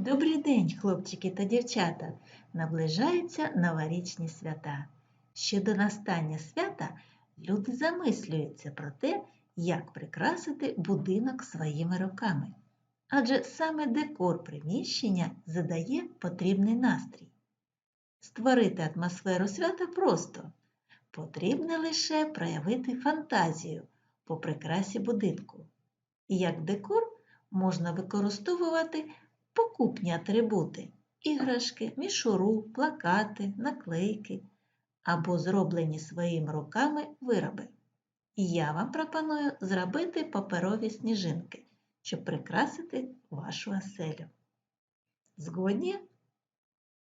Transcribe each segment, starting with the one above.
Добрий день, хлопчики та дівчата! Наближаються новорічні свята. Ще до настання свята люди замислюються про те, як прикрасити будинок своїми руками. Адже саме декор приміщення задає потрібний настрій. Створити атмосферу свята просто. Потрібно лише проявити фантазію по прикрасі будинку. І як декор можна використовувати покупні атрибути іграшки, мішуру, плакати, наклейки або зроблені своїми руками вироби. Я вам пропоную зробити паперові сніжинки, щоб прикрасити вашу оселю. Згодні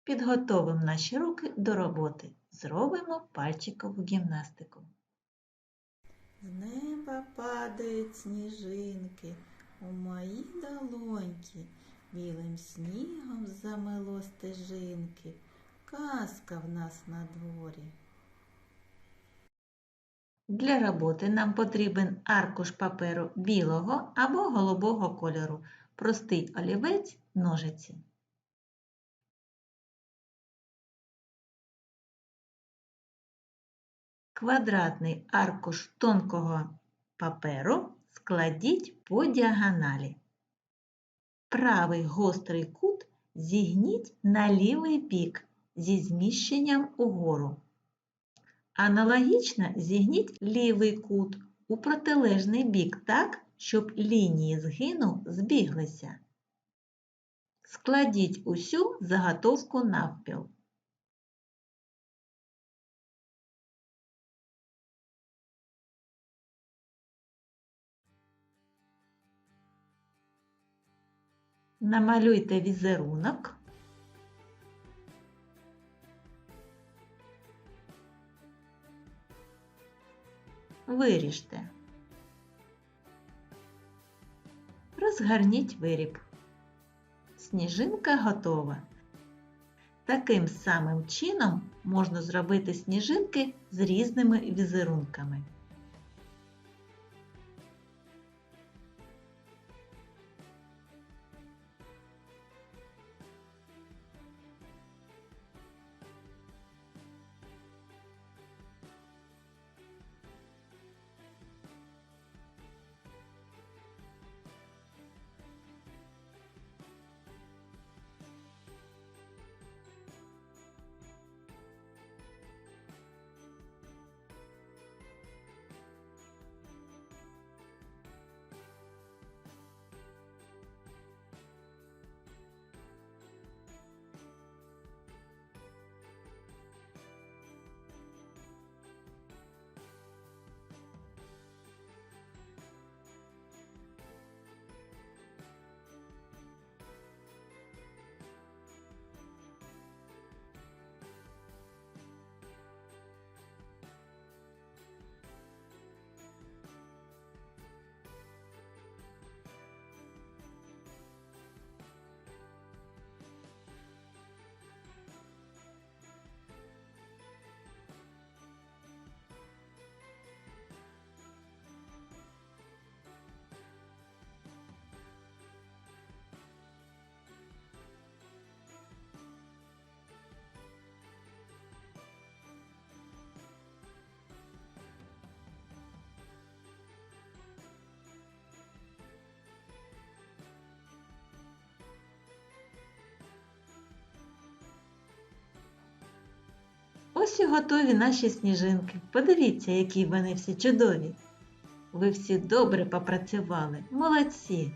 підготовимо наші руки до роботи. Зробимо пальчикову гімнастику. З неба падають сніжинки у мої долоньки, білим снігом замело стежинки, казка в нас на дворі. Для роботи нам потрібен аркуш паперу білого або голубого кольору, простий олівець, ножиці. Квадратний аркуш тонкого паперу складіть по діагоналі. Правий гострий кут зігніть на лівий бік зі зміщенням угору. Аналогічно зігніть лівий кут у протилежний бік так, щоб лінії згину збіглися. Складіть усю заготовку навпіл. Намалюйте візерунок. Виріжте. Розгарніть виріб. Сніжинка готова. Таким самим чином можна зробити сніжинки з різними візерунками. Ось і готові наші сніжинки. Подивіться, які вони всі чудові. Ви всі добре попрацювали. Молодці!